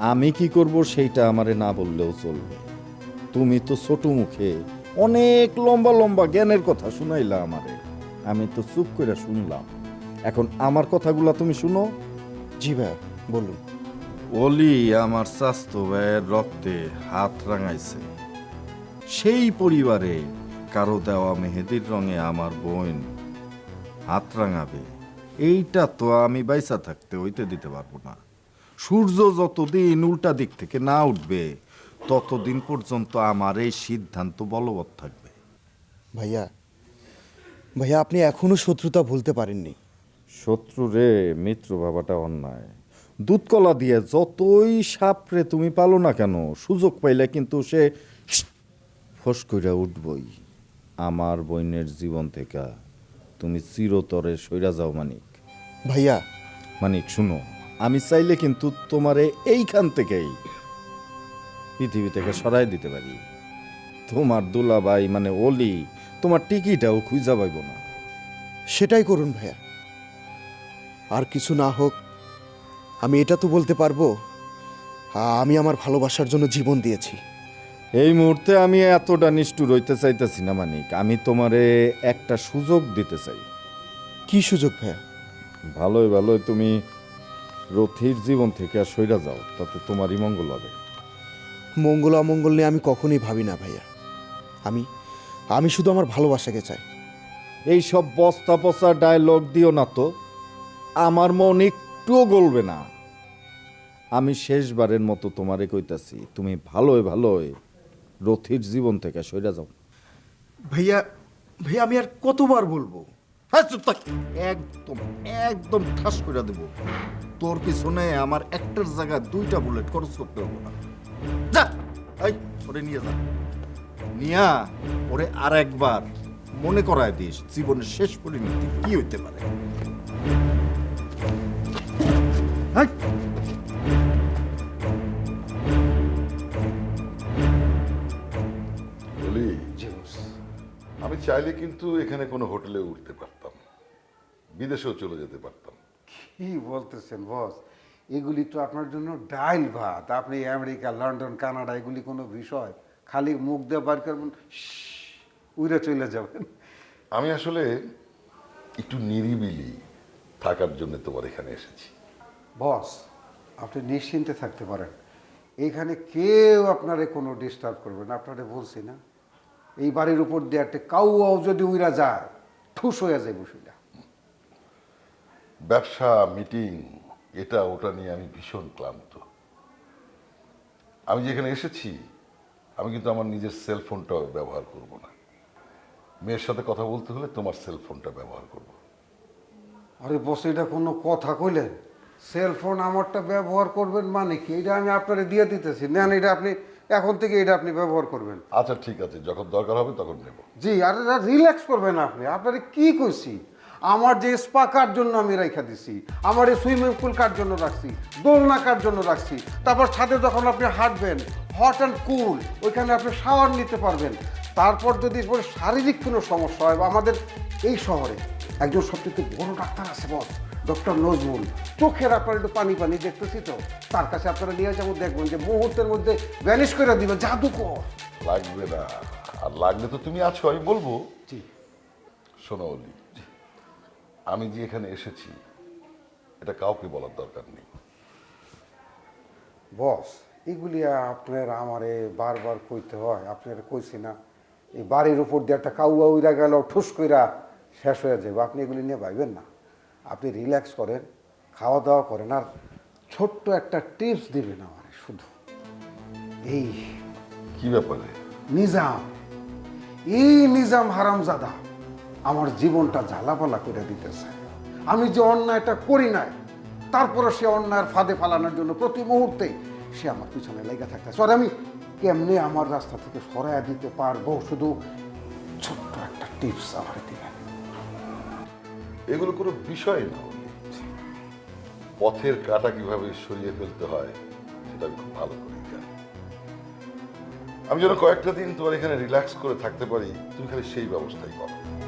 আমি কি করব সেইটা আমারে না বললেও চলবে। তুমি তো ছোট মুখে অনেক লম্বা লম্বা জ্ঞানের কথা শুনাইলা আমারে। আমি তো চুপ করে শুনলাম। এখন আমার কথাগুলা তুমি শুনো। জি ভাই, বলুন। অলি আমার স্বাস্থ্য ভাইয়ের রক্তে হাত রাঙাইছে। সেই পরিবারে কারও দেওয়া মেহেদির রঙে আমার বোন হাত রাঙাবে। এইটা তো আমি বাইসা থাকতে হইতে দিতে পারব না। সূর্য যতদিন উল্টা দিক থেকে না উঠবে ততদিন পর্যন্ত আমার এই সিদ্ধান্ত বলবৎ থাকবে। ভাইয়া ভাইয়া আপনি এখনও শত্রুতা ভুলতে পারেননি। শত্রু রে মিত্র বাবাটা অন্যায়। দুধকলা দিয়ে যতই সাপরে তুমি পালো না কেন সুযোগ পাইলে কিন্তু সে ফস কইরা উঠবই। আমার বইনের জীবন থেকে তুমি চিরতরে সইরা যাও মানিক। ভাইয়া। মানিক শুনো। আমি চাইলে কিন্তু তোমারে এইখান থেকেই পৃথিবী থেকে সরাই দিতে পারি। তোমার দুলাবাই মানে ওলি তোমার টিকিটাও খুঁজা পাইব না। সেটাই করুন ভাইয়া। আর কিছু না হোক আমি এটা তো বলতে পারব আমি আমার ভালোবাসার জন্য জীবন দিয়েছি। এই মুহূর্তে আমি এতটা নিষ্ঠুর হইতে চাইতেছি না মানিক আমি তোমারে একটা সুযোগ দিতে চাই। কি সুযোগ ভাইয়া? ভালোই ভালোই তুমি রথির জীবন থেকে আর সইরা যাও তাতে তোমারই মঙ্গল হবে। মঙ্গল অমঙ্গল নিয়ে আমি কখনোই ভাবি না ভাইয়া। আমি আমি শুধু আমার ভালোবাসাকে চাই। এই সব বস্তা পচা ডায়লগ দিও না তো। আমার মন একটুও গলবে না। আমি শেষবারের মতো তোমারে কইতাছি তুমি ভালোই ভালোই রথির জীবন থেকে সইরা যাও। ভাইয়া ভাইয়া আমি আর কতবার বলব? হ্যাঁ একদম একদম ঠাস করে দেব। তোর পিছনে আমার একটার জায়গায় দুইটা বুলেট খরচ করতে হবে না। যা, এই, ওরে নিয়ে যা। নিয়া, ওরে আর একবার মনে করায় দিস, জীবনের শেষ পরিণতি কি হইতে পারে! আমি চাইলে কিন্তু এখানে কোনো হোটেলে উঠতে পারতাম। বিদেশেও চলে যেতে পারতাম। কি বলতেছেন বস? এগুলি তো আপনার জন্য ডাইল ভাত। আপনি আমেরিকা লন্ডন কানাডা এগুলি কোনো বিষয়। খালি মুখ দিয়ে বার করবেন উড়ে চলে যাবেন। আমি আসলে একটু নিরিবিলি থাকার জন্য তোমার এখানে এসেছি। বস আপনি নিশ্চিন্তে থাকতে পারেন। এখানে কেউ আপনারে কোনো ডিস্টার্ব করবে না আপনারে বলছি না। এই বাড়ির উপর দিয়ে একটা কাউয়াও যদি উইরা যায় ঠুস হয়ে যায় বসুটা ব্যবসা মিটিং এটা ওটা নিয়ে আমি ভীষণ ক্লান্ত। আমি যেখানে এসেছি আমি কিন্তু আমার নিজের সেল ফোনটা ব্যবহার করব না। মেয়ের সাথে কথা বলতে হলে তোমার সেল ফোনটা ব্যবহার করব। আরে বস এটা কোনো কথা কইলেন? সেলফোন আমারটা ব্যবহার করবেন মানে কি? এটা আমি আপনারে দিয়ে দিতেছি। নেন এটা আপনি এখন থেকে এটা আপনি ব্যবহার করবেন। আচ্ছা ঠিক আছে। যখন দরকার হবে তখন নেব। জি আর রিল্যাক্স করবেন আপনি। আপনারে কি কইছি? আমার যে স্পা কার জন্য আমি রাইখা দিছি? আমার এই সুইমিং পুল কার জন্য রাখছি? দোলনা কার জন্য রাখছি? তারপর ছাদে যখন আপনি হাঁটবেন হট অ্যান্ড কুল ওইখানে আপনি শাওয়ার নিতে পারবেন। তারপর যদি শারীরিক কোনো সমস্যা হয় বা আমাদের এই শহরে একজন সবচেয়ে বড় ডাক্তার আছে বস ডক্টর নজরুল। চোখের আপনার একটু পানি পানি দেখতেছি তো? তার কাছে আপনারা নিয়ে যাব দেখবেন যে মুহূর্তের মধ্যে ভ্যানিশ করে দিবে জাদুকর। লাগবে না। আর লাগলে তো তুমি আছো আমি বলব। জি। শোনো অলি আমি যে এখানে এসেছি এটা কাউকে বলার দরকার নেই। বস এগুলি আপনার আমারে বারবার কইতে হয় আপনার কইছি না। এই বাড়ির উপর দিয়ে একটা কাউয়া উইরা গেল ঠুস কইরা শেষ হয়ে যাবে আপনি এগুলি নিয়ে ভাইবেন না। আপনি রিল্যাক্স করেন খাওয়া দাওয়া করেন আর ছোট্ট একটা টিপস দিবেন আমারে শুধু। এই কি ব্যাপারে? নিজাম। এই নিজাম হারামজাদা। আমার জীবনটা ঝালাপালা করে দিতেছে। আমি যে অন্যায়টা করি নাই তারপরে সে অন্যায়ের ফাঁদে ফালানোর জন্য প্রতি মুহূর্তে সে আমার পিছনে লেগে থাকতেছে। আর আমি কেমনে আমার রাস্তা থেকে সরাইয়া দিতে পারব? শুধু ছোট্ট একটা টিপস আমার দিবেন। এগুলো কোনো বিষয় না। পথের কাটা কীভাবে সরিয়ে ফেলতে হয়, সেটা খুব ভালো করে আমি যেন কয়েকটা দিন তোমার এখানে রিল্যাক্স করে থাকতে পারি, তুমি খালি সেই ব্যবস্থাই করো।